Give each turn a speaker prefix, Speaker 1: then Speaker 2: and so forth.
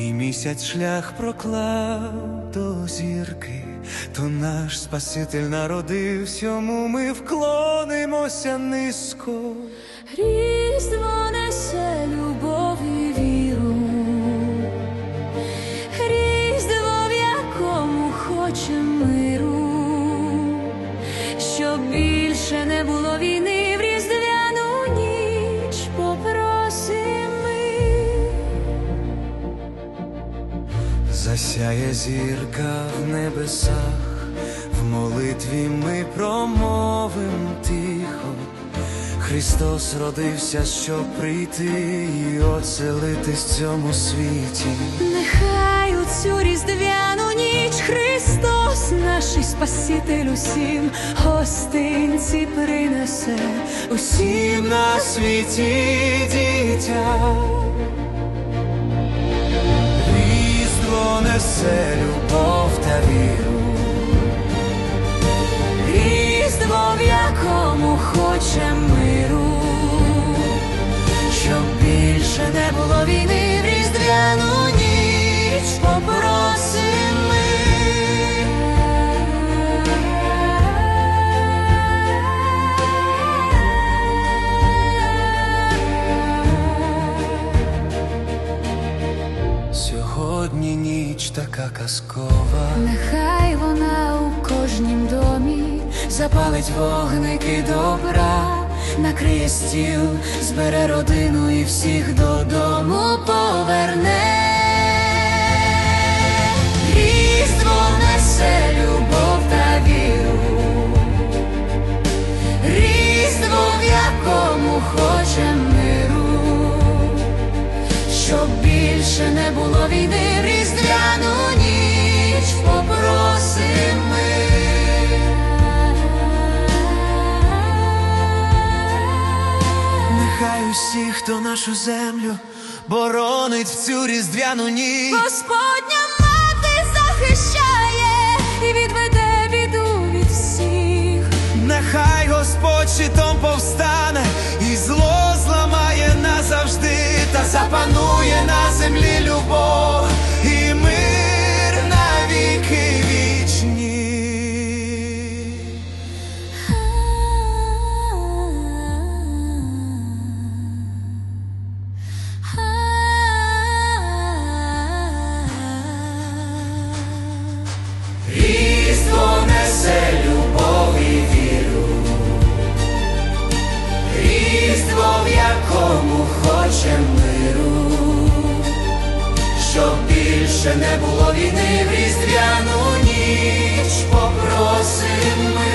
Speaker 1: і місяць шлях проклав до зірки, то наш Спаситель народився, йому ми вклонимося низько.
Speaker 2: Різдво несе любов і віру, Різдво, в якому хоче миру, щоб більше не було війни
Speaker 1: Засяє зірка в небесах, в молитві ми промовим тихо. Христос родився, щоб прийти і оселитись в цьому світі.
Speaker 2: Нехай у цю різдвяну ніч Христос, наш Спаситель усім гостинці принесе усім.
Speaker 1: На світі дітя. Несе любов та віру.
Speaker 2: Різдво, в якому хоче
Speaker 1: казкова.
Speaker 2: Нехай вона у кожнім домі запалить вогники добра, накриє стіл, збере родину і всіх додому поверне. Різдво несе любов та віру, Різдво, в якому хоче миру щоб більше не було війни
Speaker 1: Нехай хто нашу землю боронить в цю різдвяну ніч.
Speaker 2: Господня мати захищає
Speaker 1: більше не було війни в різдвяну ніч, попросим.